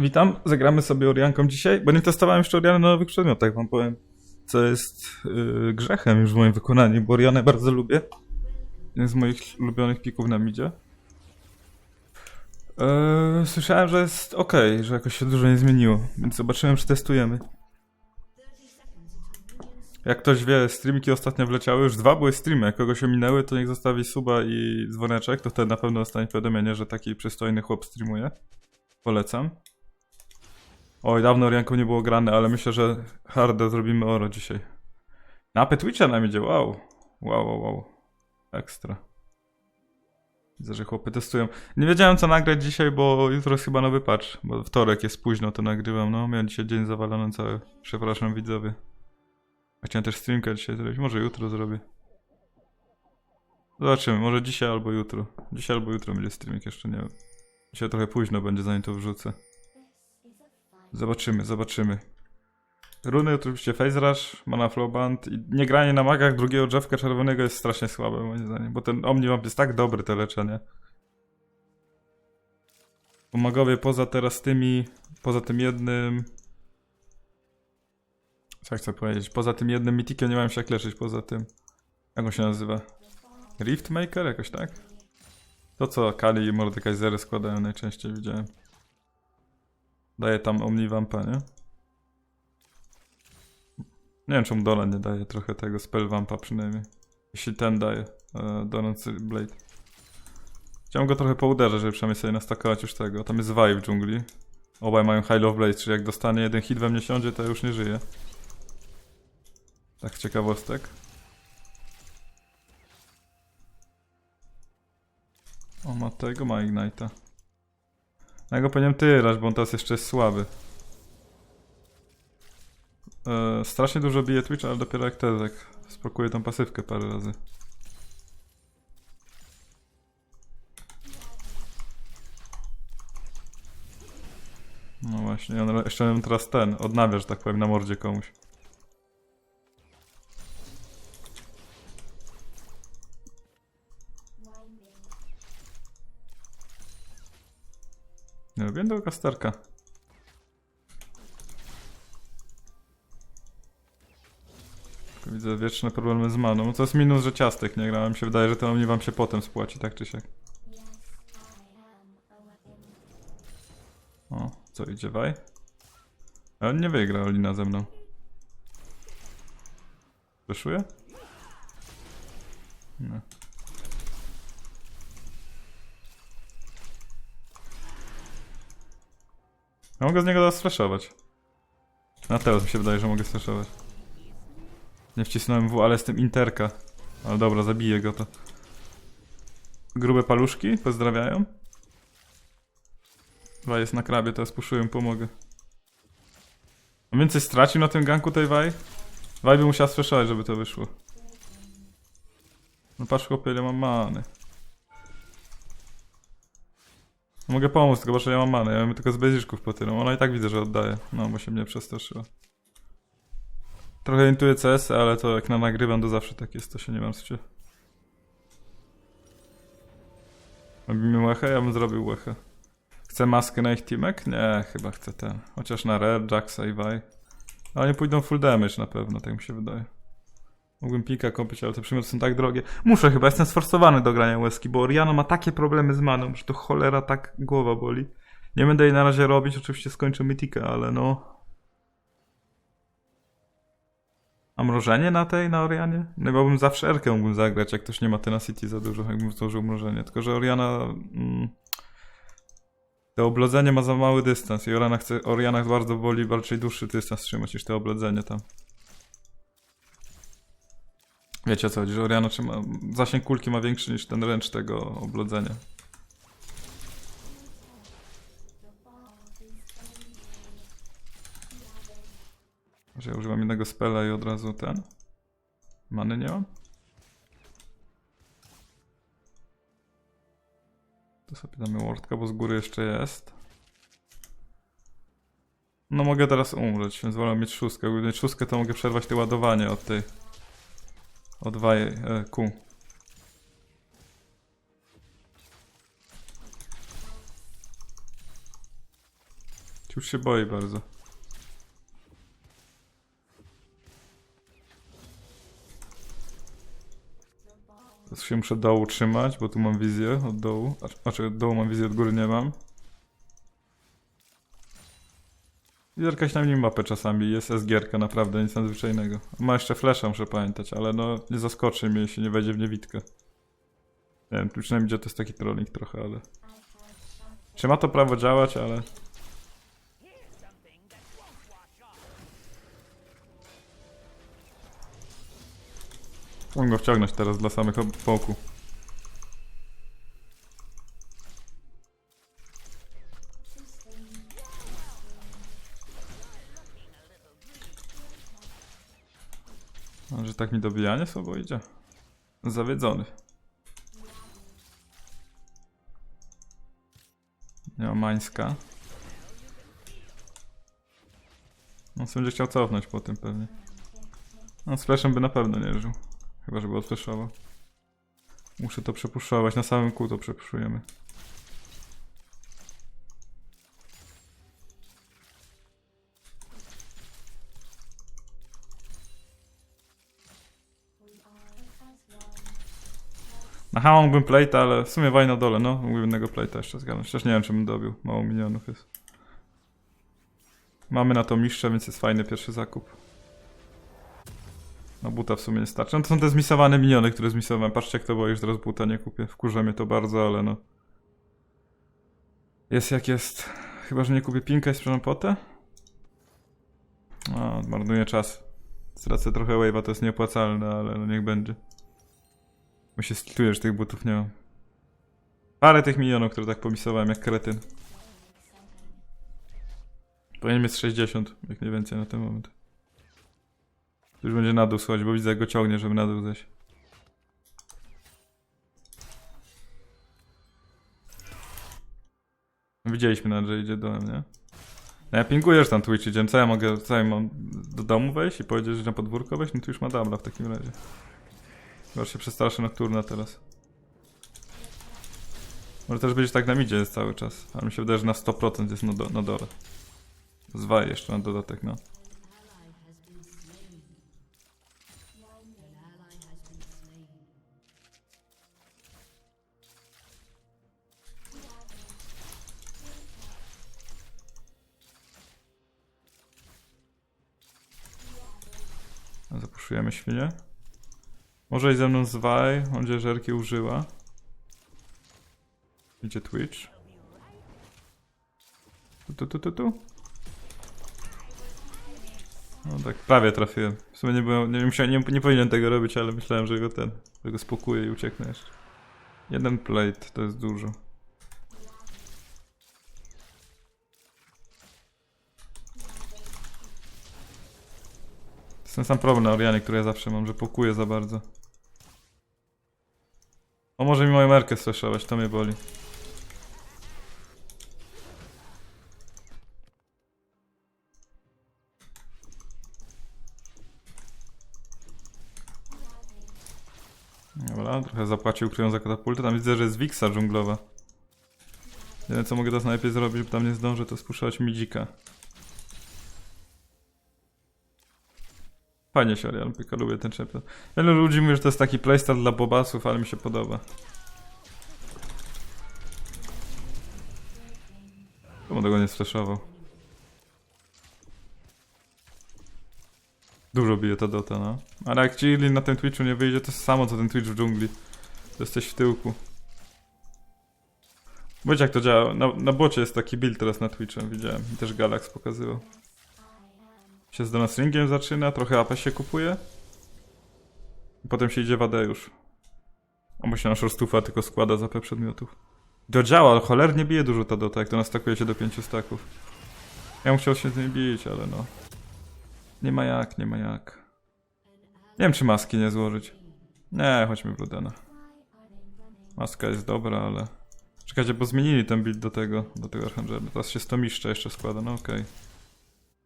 Witam, zagramy sobie Orianką dzisiaj, bo nie testowałem jeszcze Oriany na nowych przedmiotach, wam powiem. Co jest yy, grzechem już w moim wykonaniu, bo Orianę bardzo lubię. Jeden z moich ulubionych pików na midzie. Yy, słyszałem, że jest ok, że jakoś się dużo nie zmieniło, więc zobaczymy, czy testujemy. Jak ktoś wie, streamki ostatnio wleciały, już dwa były streamy, jak kogoś ominęły, to niech zostawi suba i dzwoneczek, to wtedy na pewno dostanie powiadomienie, że taki przystojny chłop streamuje. Polecam. Oj, dawno Orianką nie było grane, ale myślę, że hardę zrobimy oro dzisiaj. Na AP Twitcha nam idzie, wow. Wow, wow, wow. Ekstra. Widzę, że chłopy testują. Nie wiedziałem co nagrać dzisiaj, bo jutro jest chyba nowy patch, bo wtorek jest późno, to nagrywam. No, miałem dzisiaj dzień zawalony cały. Przepraszam widzowie. Chciałem też streamka dzisiaj zrobić, może jutro zrobię. Zobaczymy, może dzisiaj albo jutro. Dzisiaj albo jutro będzie streaming, jeszcze nie wiem. Dzisiaj trochę późno będzie, zanim to wrzucę. Zobaczymy, zobaczymy. Runy oczywiście Phase Rush, Mana i niegranie na magach drugiego drzewka czerwonego jest strasznie słabe moim zdaniem, bo ten Omnivamp jest tak dobry te leczenie. Bo magowie poza teraz tymi, poza tym jednym... Co chcę powiedzieć? Poza tym jednym Mythiciem nie mają się jak leczyć, poza tym... Jak on się nazywa? Riftmaker? Jakoś tak? To co Kali i Mordekaisery składają najczęściej widziałem. Daje tam Omnivampa, nie? Nie wiem czemu Dolan nie daje trochę tego Spellvampa przynajmniej. Jeśli ten daje, e, Donący Blade. Chciałem go trochę pouderzać, żeby przynajmniej sobie nastakować już tego. Tam jest Vi w dżungli. Obaj mają High Love Blade, czyli jak dostanie jeden hit we mnie siądzie, to już nie żyje. Tak ciekawostek. O, ma tego, ma Ignite'a. No Ja go powinienem tyrać, bo on teraz jeszcze jest słaby. E, strasznie dużo bije Twitch, ale dopiero jak Tezek. Spokuje tą pasywkę parę razy. No właśnie, on jeszcze teraz ten, odnawia, że tak powiem, na mordzie komuś. Tego kasterka. Tylko widzę wieczne problemy z maną. To jest minus, że ciastek nie gra. Mi się wydaje, że to mnie wam się potem spłaci, tak czy siak. O, co idzie Waj? Ale nie wygra Olina ze mną. Wyszuje? Nie. Ja mogę z niego teraz flashować. Na teraz mi się wydaje, że mogę flashować. Nie wcisnąłem W, ale jestem interka. Ale dobra, zabiję go to. Grube paluszki, pozdrawiają. Waj jest na krabie, teraz puszuję, pomogę. On więcej stracił na tym ganku tej Waj? Waj by musiała sflashować, żeby to wyszło. No patrz chłopie, ile mam many. Mogę pomóc, tylko że ja mam manę, ja mam tylko z beziczków po tylu. Ona i tak widzę, że oddaje. No, bo się mnie przestraszyła. Trochę intuję CS, ale to jak na nagrywam, to zawsze tak jest, to się nie martwcie. Robimy łechę? Ja bym zrobił łechę. Chcę maskę na ich teamek? Nie, chyba chcę ten. Chociaż na Red, Jacksa i Vi. Ale nie pójdą full damage na pewno, tak mi się wydaje. Mógłbym pika kupić, ale te przymioty są tak drogie. Muszę chyba, jestem sforsowany do grania łezki, bo Oriana ma takie problemy z maną, że to cholera tak głowa boli. Nie będę jej na razie robić, oczywiście skończę Mythika, ale no... A mrożenie na tej, na Orianie? No bo bym zawsze Erkę mógłbym zagrać, jak ktoś nie ma Tenacity za dużo, jakbym złożył mrożenie. Tylko, że Oriana... Mm, to oblodzenie ma za mały dystans i Oriana chce, Oriana bardzo woli raczej dłuższy dystans trzymać niż to oblodzenie tam. Wiecie co chodzi, że Oriana zasięg kulki ma większy niż ten ręcz tego oblodzenia. Że ja używam jednego spela i od razu ten. Many nie mam? To sobie damy wardka, bo z góry jeszcze jest. No mogę teraz umrzeć, więc wolę mieć szóstkę. Gdyby mieć szóstkę, to mogę przerwać te ładowanie od tej... Od vaj... E, Q. Już się boi bardzo. Teraz się muszę dołu trzymać, bo tu mam wizję od dołu. Znaczy dołu mam wizję, od góry nie mam. Jakaś na mapę czasami, jest SGR-ka, naprawdę nic nadzwyczajnego. Ma jeszcze flasha, muszę pamiętać, ale no nie zaskoczy mnie, jeśli nie wejdzie w niewidkę. Nie wiem, tu przynajmniej to jest taki trolling trochę, ale... Czy ma to prawo działać, ale... Mogę go wciągnąć teraz dla samych połku. Że tak mi dobijanie słabo idzie. Zawiedzony. Nie ma Mańska. On sobie będzie chciał cofnąć po tym pewnie. No z flashem by na pewno nie żył. Chyba, żeby odflashował. Muszę to przepuszować. Na samym kół to przepuszujemy. Aha, mógłbym plate'a, ale w sumie waj na dole, no. Mógłbym jednego plate'a jeszcze zgarnąć. Chociaż nie wiem, czy bym dobił. Mało minionów jest. Mamy na to mistrza, więc jest fajny pierwszy zakup. No buta w sumie nie starczy. No to są te zmisowane miniony, które zmisowałem. Patrzcie jak to było, już teraz buta nie kupię. Wkurza mnie to bardzo, ale no. Jest jak jest. Chyba, że nie kupię pinka i sprzedam potę. No, marnuję czas. Stracę trochę wave'a, to jest nieopłacalne, ale no niech będzie. Bo się stiltuję, że tych butów nie mam. Parę tych minionów, które tak pomisowałem jak kretyn. Powinien mieć z 60, jak nie więcej na ten moment. Już będzie na dół schodzić, bo widzę jak go ciągnie, żeby na dół zejść. Widzieliśmy na że idzie dołem, nie? No ja pinguję, tam Twitch idzie. Co ja mogę, co ja mam do domu wejść i powiedzieć, że na podwórko wejść? No to już ma dubla w takim razie. Że się przestraszę nocturna teraz. Może też być tak na midzie cały czas. Ale mi się wydaje, że na 100% jest na, do, na dole. Zwaj jeszcze na dodatek, no. Zapuszujemy świnię. Może i ze mną zwaj, on dzierżerki użyła. Idzie Twitch. Tu, tu, tu, tu, tu. No tak, prawie trafiłem. W sumie nie byłem, nie, musiałem, nie, nie powinienem tego robić, ale myślałem, że go ten, że go spokuje i ucieknę jeszcze. Jeden plate, to jest dużo. To jest ten sam problem na Orianie, który ja zawsze mam, że pokuje za bardzo. O, może mi moją merkę slashować, to mnie boli. Dobra, trochę zapłacił kryją za katapultę. Tam widzę, że jest Wixa dżunglowa. Wiem, co mogę teraz najlepiej zrobić, bo tam nie zdążę, to spuszczać midzika. Fajnie się Orion pyka, lubię ten champion. Wielu ludzi mówi, że to jest taki playstyle dla bobasów, ale mi się podoba. Czemu tego nie sflashował? Dużo bije ta Dota, no. Ale jak ci na tym Twitchu nie wyjdzie, to samo co ten Twitch w dżungli. To jesteś w tyłku. Wiecie jak to działa? Na, na bocie jest taki build teraz na Twitchem, widziałem. I też Galax pokazywał. Się z Donas Ringiem zaczyna, trochę AP się kupuje. I potem się idzie w AD już. Albo się na szorstufa tylko składa za AP przedmiotów. To działa, ale cholernie bije dużo ta Dota, jak to nastakuje się do pięciu staków. Ja bym chciał się z niej bić, ale no. Nie ma jak, nie ma jak. Nie wiem, czy maski nie złożyć. Nie, chodźmy w Ludena. Maska jest dobra, ale... Czekajcie, bo zmienili ten build do tego, do tego Archangela. Teraz się 100 mistrza jeszcze składa, no okej.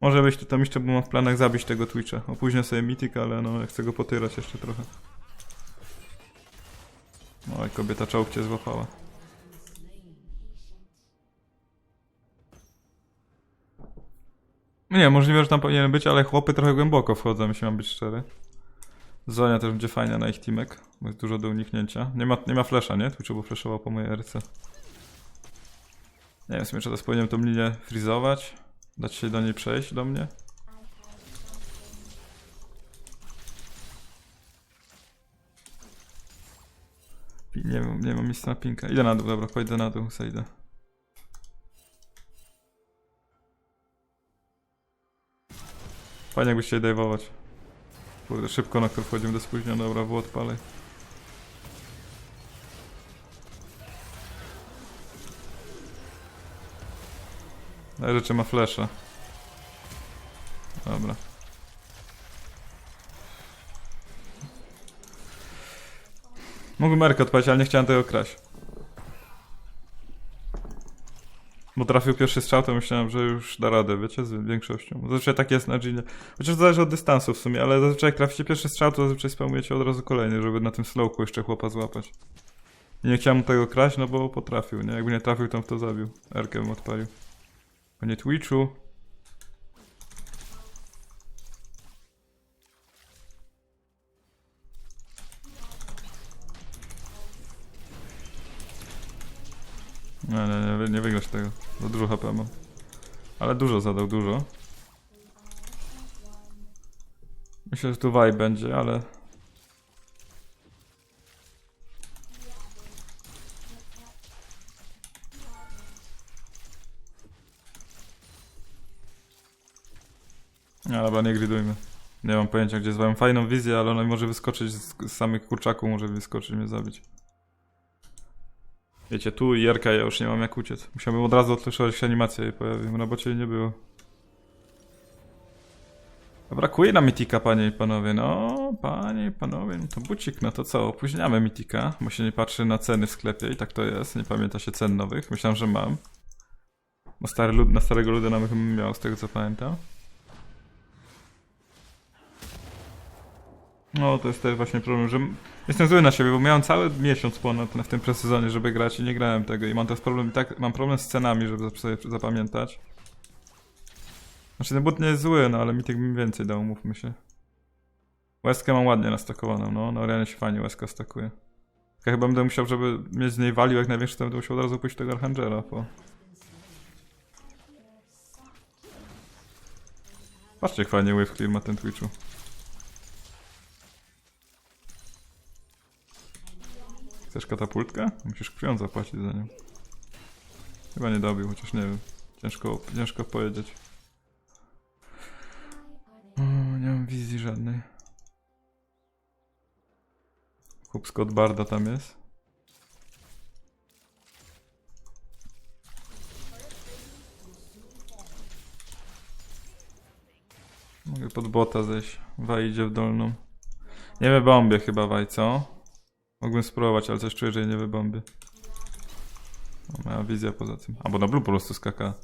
Może być to mistrza, bo mam w planach zabić tego Twitcha. Opóźnię sobie Mythic, ale no, chcę go potyrać jeszcze trochę. Oj, kobieta czołg cię złapała. Nie, możliwe, że tam powinien być, ale chłopy trochę głęboko wchodzą, jeśli mam być szczery. Zonia też będzie fajna na ich teamek, bo jest dużo do uniknięcia. Nie ma, nie ma flesza, nie? Twitchu, bo flashował po mojej RC. Nie wiem, w sumie czy teraz powinienem tą linię frizować. Dać się do niej przejść, do mnie. Nie nie mam miejsca na pinkę. Idę na dół, dobra, pójdę na dół, zejdę. Fajnie jakbyś się dajwować. Kurde, szybko na który wchodzimy do spóźnienia, dobra, w odpalej. Rzeczy ma flesza. Dobra. Mógłbym Merkę odpalić, ale nie chciałem tego kraść. Bo trafił pierwszy strzał, to myślałem, że już da radę, wiecie, z większością. Zazwyczaj tak jest na Ginie. Chociaż zależy od dystansu w sumie, ale zazwyczaj jak traficie pierwszy strzał, to zazwyczaj spamujecie od razu kolejny, żeby na tym slowku jeszcze chłopa złapać. I nie chciałem tego kraść, no bo potrafił, nie? Jakby nie trafił, to w to zabił. Erkę bym odpalił. Panie Twitchu. Nie, nie, nie, nie wygrasz tego. Za dużo HP mam. Ale dużo zadał, dużo. Myślę, że tu vibe będzie, ale... Dobra, nie gridujmy. Nie mam pojęcia, gdzie jest. Mam fajną wizję, ale ona może wyskoczyć z, z samych kurczaków, może wyskoczyć mnie zabić. Wiecie, tu i Jerka ja już nie mam jak uciec. Musiałbym od razu jak się animacja jej pojawi. W robocie jej nie było. A Brakuje nam Mitika, panie i panowie. No, panie i panowie, no to bucik, no to co? Opóźniamy Mitika, bo się nie patrzy na ceny w sklepie i tak to jest. Nie pamięta się cen nowych. Myślałem, że mam. Bo stary lud, na starego luda nam miał, z tego co pamiętam. No, to jest też właśnie problem, że jestem zły na siebie, bo miałem cały miesiąc ponad w tym presezonie, żeby grać i nie grałem tego i mam teraz problem, tak, mam problem z cenami, żeby sobie zapamiętać. Znaczy ten but nie jest zły, no ale mi mi więcej dał, mówmy się. Łezkę mam ładnie nastakowaną, no, na Orianie się fajnie łezka stakuje. Ja chyba będę musiał, żeby mieć z niej value jak największy, to będę musiał od razu pójść tego Archangela, bo... Patrzcie jak fajnie wave clear ma ten Twitchu. Chcesz katapultkę? Musisz krwią zapłacić za nią. Chyba nie dobił, chociaż nie wiem. Ciężko, ciężko powiedzieć. O, nie mam wizji żadnej. Kup Scott Barda tam jest. Mogę pod bota zejść. Waj idzie w dolną. Nie wybombię chyba Waj, co? Mógłbym spróbować, ale coś czuję, że jej nie wybombię. O, moja wizja poza tym. Albo na blue po prostu skaka.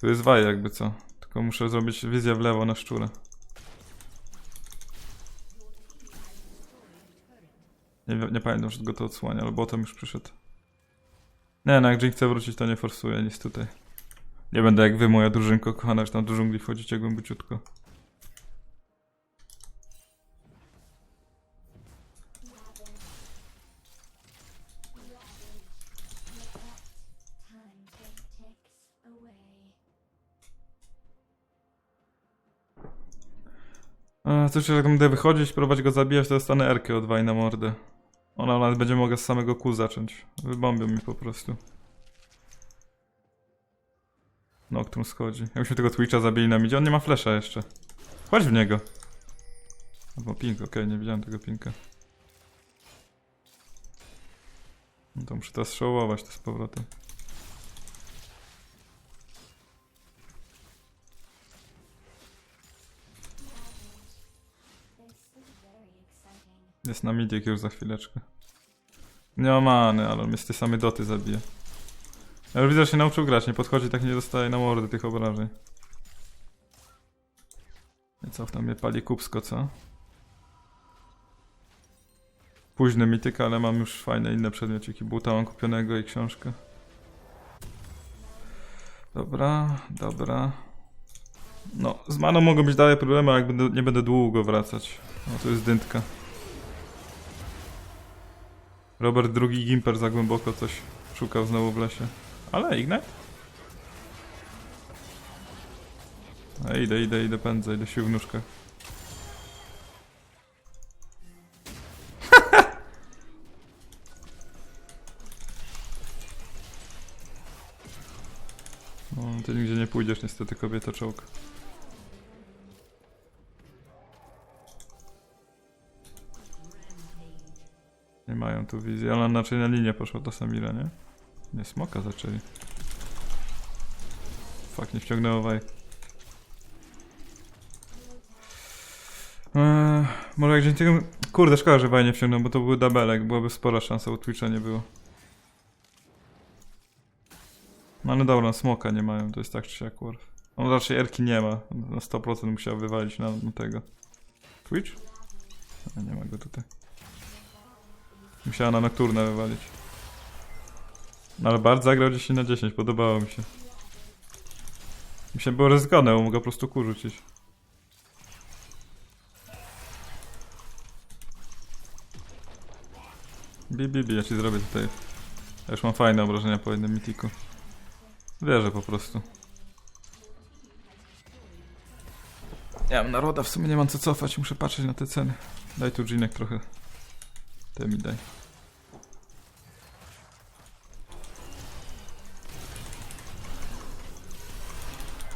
Tu jest waj jakby co. Tylko muszę zrobić wizję w lewo na szczurę. Nie, nie pamiętam, że go to odsłania, ale botem już przyszedł. Nie, no jak Jin chce wrócić, to nie forsuje nic tutaj. Nie będę jak wy, moja drużynko kochana, że tam do dżungli wchodzicie głębociutko. A, cóż, jak będę wychodzić, próbować go zabijać, to dostanę Erkę od na mordę. Ona nawet będzie mogła z samego kół zacząć. Wybombią mi po prostu. Nocturne schodzi. Jakbyśmy tego Twitcha zabili na midzie, on nie ma flesza jeszcze. Chodź w niego. Albo pink, okej, nie widziałem tego pinka. No to muszę teraz showować to z powrotem. Jest na midzie już za chwileczkę. Nie ma many, ale on mnie z tej samej doty zabije. Ja już widzę, że się nauczył grać, nie podchodzi, tak nie dostaje na mordę tych obrażeń. I co, mnie pali kupsko, co? Późny mityk, ale mam już fajne inne przedmiociki. Buta mam kupionego i książkę. Dobra, dobra. No, z maną mogą być dalej problemy, jak będę, nie będę długo wracać. No, to jest dyntka. Robert drugi Gimper za głęboko coś szukał znowu w lesie. Ale Ignite? A idę, idę, idę, pędzę, idę sił w nóżkach. No, ty nigdzie nie pójdziesz niestety, kobieta czołg. Nie mają tu wizji, ale raczej na linię poszła ta Samira, nie? Nie, smoka zaczęli. Fuck, nie wciągnęło waj. Eee, może jak dzień tego... Kurde, szkoda, że waj nie wciągnął, bo to były dabelek, byłaby spora szansa, bo Twitcha nie było. No ale dobra, smoka nie mają, to jest tak czy siak Worf. On raczej Erki nie ma, na 100% musiał wywalić na, na tego. Twitch? A, nie ma go tutaj. Musiała na Nocturne wywalić. No ale Bart zagrał 10 na 10, podobało mi się. Mi się było ryzykowne, bo go po prostu kurzucić. Bi, bi, bi, ja ci zrobię tutaj. Ja już mam fajne obrażenia po jednym mitiku. Wierzę po prostu. Ja mam naroda, w sumie nie mam co cofać, muszę patrzeć na te ceny. Daj tu Ginek trochę. Te mi daj.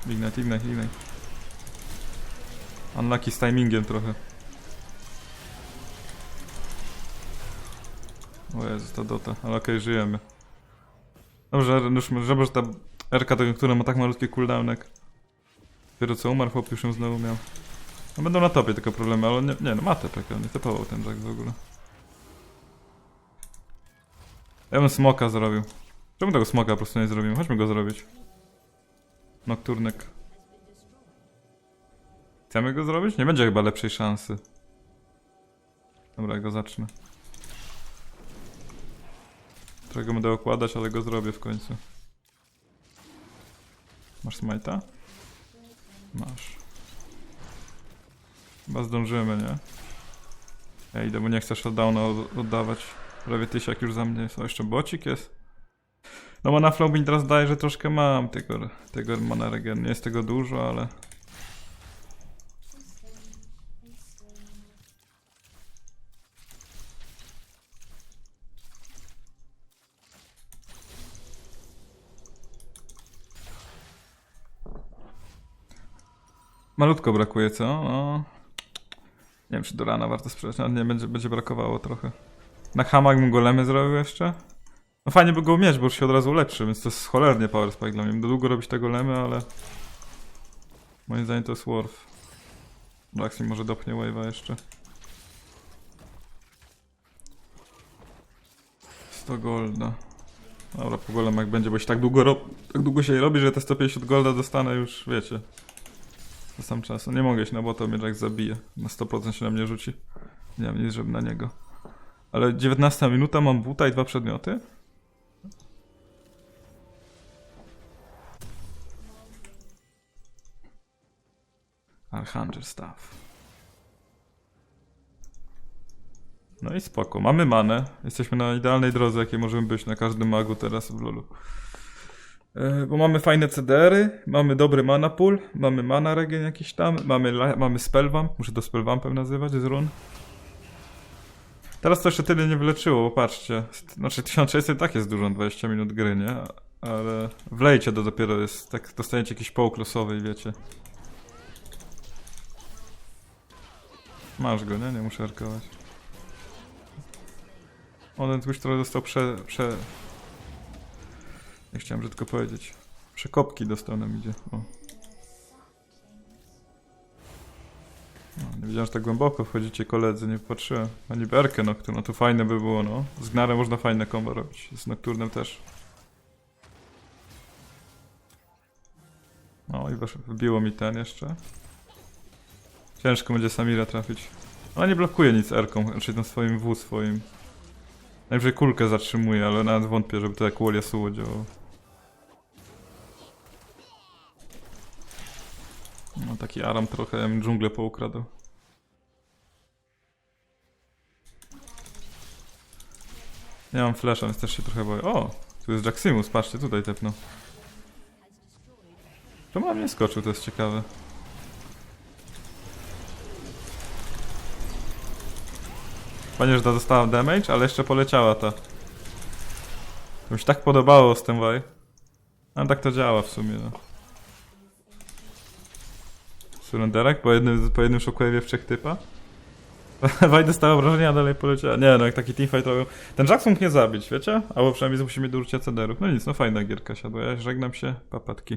Ignite, ignite, ignite. Unlucky z timingiem trochę. O Jezus, ta dota, ale okej, żyjemy. Dobrze, już żeby że ta RK tego, która ma tak malutki cooldownek. Dopiero co umarł, chłop już ją znowu miał. No będą na topie tylko problemy, ale nie, nie no ma TPK, nie typował ten Jack w ogóle. Ja bym smoka zrobił. Czemu tego smoka po prostu nie zrobimy? Chodźmy go zrobić. Nocturnek. Chcemy go zrobić? Nie będzie chyba lepszej szansy. Dobra, go zacznę. Trochę go będę okładać, ale go zrobię w końcu. Masz smajta? Masz. Chyba zdążymy, nie? Ja idę, bo nie chcę shutdowna od- oddawać. Prawie tysiak już za mnie jest. O, jeszcze bocik jest. No flow mi teraz daje, że troszkę mam tego, tego mana regen. Nie jest tego dużo, ale... Malutko brakuje, co? No. Nie wiem, czy do rana warto sprzedać, ale nie, będzie, będzie brakowało trochę. Na hamak bym golemy zrobił jeszcze? No fajnie by go mieć, bo już się od razu ulepszy, więc to jest cholernie power spike dla mnie. Długo robić te golemy, ale... Moim zdaniem to jest worth. Blacksmith może dopnie wave'a jeszcze. 100 golda. Dobra, po golemach będzie, bo się tak długo, tak długo się robi, że te 150 golda dostanę już, wiecie. To sam czas. No nie mogę się na bota, mnie tak zabije. Na 100% się na mnie rzuci. Nie mam nic, żeby na niego. Ale 19 minuta, mam buta i dwa przedmioty? Archanger Staff. No i spoko, mamy manę. Jesteśmy na idealnej drodze, jakiej możemy być na każdym magu teraz w lolu. E, Bo mamy fajne CDR-y, mamy dobry mana pool, mamy mana regen jakiś tam, mamy, mamy spellvamp, muszę to spellvampem nazywać z run. Teraz to jeszcze tyle nie wyleczyło, bo patrzcie, znaczy 1600 tak jest dużo, 20 minut gry, nie? Ale w lejcie to dopiero jest, tak dostajecie jakiś poł crossowy i wiecie. Masz go, nie? Nie muszę arkować. O, ten twitch trochę został prze... prze... Nie chciałem brzydko powiedzieć. Przekopki dostał nam idzie. O. nie wiedziałem, że tak głęboko wchodzicie koledzy, nie patrzyłem. A niby Erkę Nocturne, no to fajne by było, no. Z Gnarem można fajne combo robić, z Nocturnem też. No i wasz- wbiło mi ten jeszcze. Ciężko będzie Samira trafić. Ona nie blokuje nic Erką, znaczy na swoim W swoim. Najwyżej kulkę zatrzymuje, ale nawet wątpię, żeby to jak Wall Yasuo. No taki Aram trochę dżunglę poukradł. Nie mam flasha, więc też się trochę boję. O! Tu jest Jaximus, patrzcie, tutaj tepnął. Czemu na mnie skoczył, to jest ciekawe. Panie, że ta dostała damage, ale jeszcze poleciała ta. To mi się tak podobało z tym Waj. A tak to działa w sumie, no. Surrenderek po jednym, po jednym shockwave'ie w trzech typa? Waj dostała obrażenia, a dalej poleciała. Nie no, jak taki teamfight robił. Ten Jackson mógł mnie zabić, wiecie? Albo przynajmniej musimy do użycia cederów. No nic, no fajna gierka siadła. Ja żegnam się, papatki.